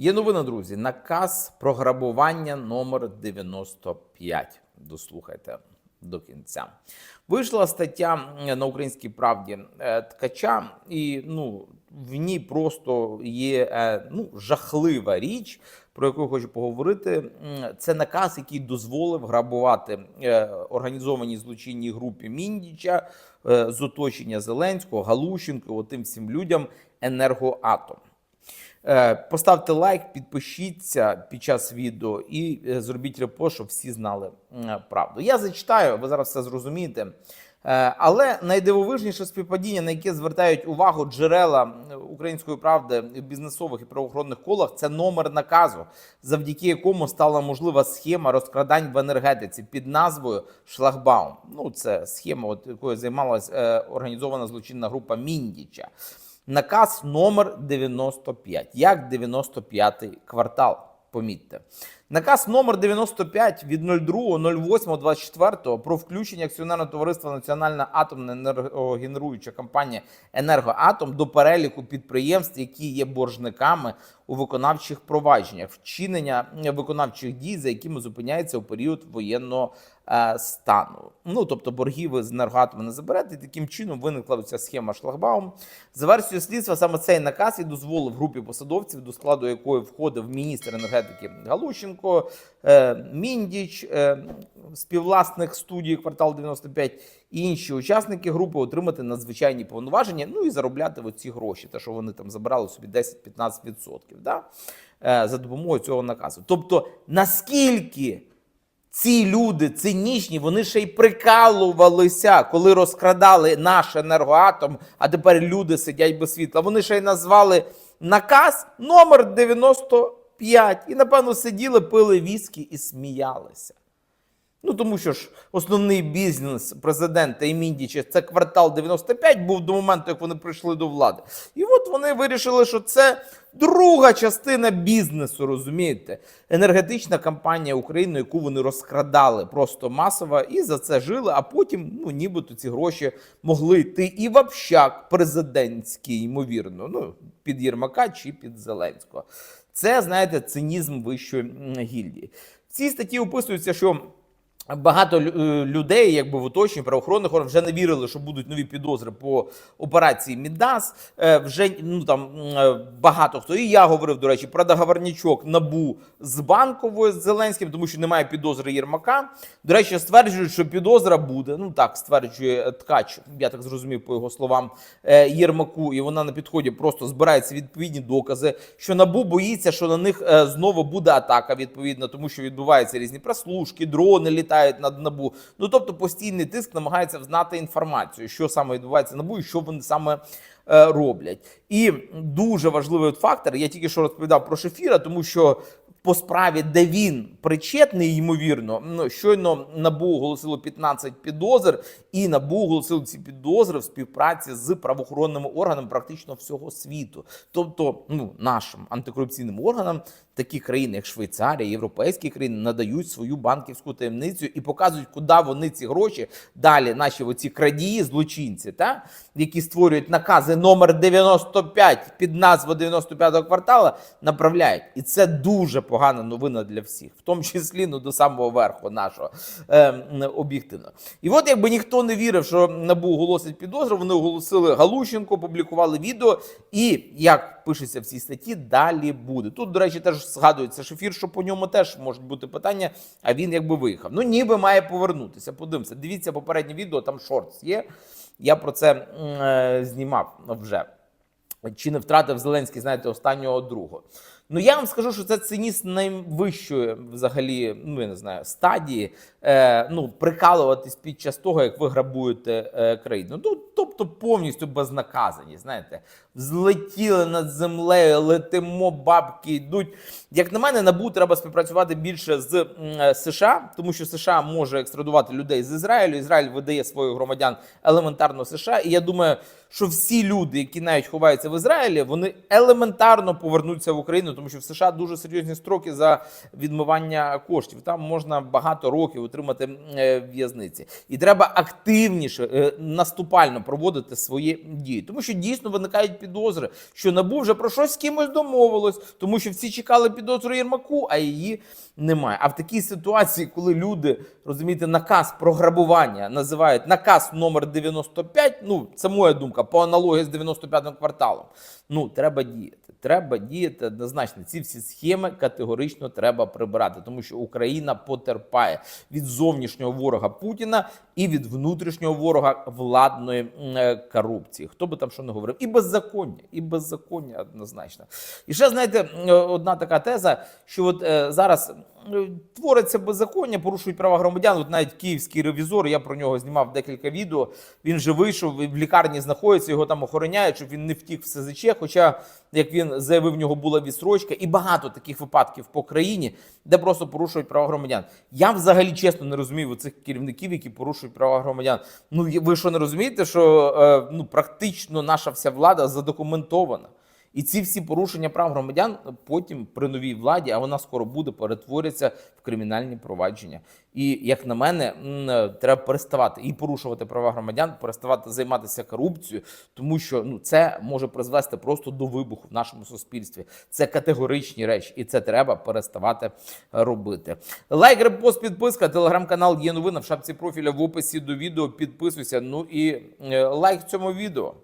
Є новина, друзі. Наказ про грабування номер 95. Дослухайте до кінця. Вийшла стаття на українській правді е, ткача, і ну в ній просто є е, ну жахлива річ, про яку я хочу поговорити. Це наказ, який дозволив грабувати е, організованій злочинній групі Міндіча з оточення Зеленського, Галущенко, отим всім людям енергоатом. Е, Поставте лайк, підпишіться під час відео і е, зробіть репост, щоб всі знали правду. Я зачитаю, ви зараз все зрозумієте. Е, Але найдивовижніше співпадіння, на яке звертають увагу джерела української правди в бізнесових і правоохоронних колах, це номер наказу, завдяки якому стала можлива схема розкрадань в енергетиці під назвою Шлагбаум. Ну, це схема, от якою займалась організована злочинна група Міндіча. Наказ номер 95, як 95-й квартал. Помітьте. Наказ номер 95 від 02.08.24 про включення акціонерного товариства Національна атомна енергогенеруюча компанія Енергоатом до переліку підприємств, які є боржниками у виконавчих провадженнях, вчинення виконавчих дій, за якими зупиняється у період воєнного е, стану. Ну тобто борги ви з енергоатому не заберете. Таким чином виникла ця схема шлагбаум. За версією слідства, саме цей наказ і дозволив групі посадовців, до складу якої входив міністр енергетики Галущенко, е, Міндіч, е, співвласник студії квартал 95 і інші учасники групи отримати надзвичайні повноваження, ну і заробляти оці гроші, те, що вони там забирали собі 10-15% да? е, за допомогою цього наказу. Тобто, наскільки ці люди цинічні, вони ще й прикалувалися, коли розкрадали наш енергоатом, а тепер люди сидять без світла. Вони ще й назвали наказ номер 95 і, напевно, сиділи, пили віскі і сміялися. Ну, тому що ж основний бізнес президента і Міндіча це квартал 95 був до моменту, як вони прийшли до влади. І от вони вирішили, що це друга частина бізнесу, розумієте? Енергетична компанія України, яку вони розкрадали просто масово і за це жили, а потім, ну, нібито ці гроші могли йти і в общак президентський, ймовірно, ну, під Єрмака чи під Зеленського. Це, знаєте, цинізм вищої гільдії. В цій статті описується, що. Багато е, людей, якби в оточенні правоохоронних органів, вже не вірили, що будуть нові підозри по операції Мідас. Е, Вже ну там е, багато хто і я говорив, до речі, про договорнячок набу з банковою з Зеленським, тому що немає підозри Єрмака. До речі, стверджують, що підозра буде. Ну так стверджує ткач. Я так зрозумів по його словам Єрмаку, і вона на підході просто збирається відповідні докази. Що набу боїться, що на них знову буде атака відповідно, тому що відбуваються різні прослушки, дрони літають над набу. Ну тобто постійний тиск намагається взнати інформацію, що саме відбувається набу і що вони саме е, роблять. І дуже важливий фактор. Я тільки що розповідав про Шефіра, тому що. По справі, де він причетний, ймовірно, ну щойно набу оголосило 15 підозр, і набу оголосило ці підозри в співпраці з правоохоронними органами практично всього світу. Тобто, ну нашим антикорупційним органам такі країни, як Швейцарія, європейські країни, надають свою банківську таємницю і показують, куди вони ці гроші далі. Наші оці крадії, злочинці, та які створюють накази номер 95 під назвою 95-го квартала, направляють. І це дуже погана новина для всіх, в тому числі ну, до самого верху нашого е, об'єктивно. І от якби ніхто не вірив, що набу оголосить підозру, вони оголосили Галущенко, публікували відео, і як пишеться в цій статті, далі буде. Тут, до речі, теж згадується шефір, що по ньому теж можуть бути питання, а він якби виїхав. Ну, ніби має повернутися. Подивимося. Дивіться попереднє відео, там шортс є. Я про це е, знімав вже. Чи не втратив Зеленський, знаєте, останнього другого. Ну я вам скажу, що це цинізм найвищої взагалі, ну я не знаю, стадії. Е, ну, прикалуватись під час того, як ви грабуєте е, країну. Ну, тобто повністю безнаказані. Знаєте, злетіли над землею, летимо, бабки йдуть. Як на мене, набу треба співпрацювати більше з е, США, тому що США може екстрадувати людей з Ізраїлю. Ізраїль видає своїх громадян елементарно США. І я думаю, що всі люди, які навіть ховаються в Ізраїлі, вони елементарно повернуться в Україну, тому що в США дуже серйозні строки за відмивання коштів. Там можна багато років отримати е, в'язниці, і треба активніше е, наступально проводити свої дії, тому що дійсно виникають підозри, що набу вже про щось з кимось домовилось, тому що всі чекали підозру Єрмаку, а її немає. А в такій ситуації, коли люди розумієте, наказ про грабування називають наказ номер 95, Ну це моя думка по аналогії з 95-м кварталом. Ну треба діяти. Треба діяти однозначно. Ці всі схеми категорично треба прибирати, тому що Україна потерпає від зовнішнього ворога Путіна і від внутрішнього ворога владної е, корупції. Хто би там що не говорив, і беззаконня, і беззаконня однозначно. І ще знаєте, е, одна така теза, що от е, зараз. Твориться беззаконня, порушують права громадян. От навіть київський ревізор, я про нього знімав декілька відео. Він вже вийшов в лікарні, знаходиться, його там охороняють, щоб він не втік в СЗЧ. Хоча, як він заявив, в нього була відсрочка, і багато таких випадків по країні, де просто порушують права громадян. Я взагалі чесно не розумію цих керівників, які порушують права громадян. Ну ви що не розумієте, що е, ну практично наша вся влада задокументована. І ці всі порушення прав громадян потім при новій владі, а вона скоро буде, перетворяться в кримінальні провадження. І як на мене, е, треба переставати і порушувати права громадян, переставати займатися корупцією, тому що ну це може призвести просто до вибуху в нашому суспільстві. Це категоричні речі, і це треба переставати робити. Лайк, репост, підписка, телеграм-канал є новина в шапці профіля в описі до відео. Підписуйся. Ну і е, лайк цьому відео.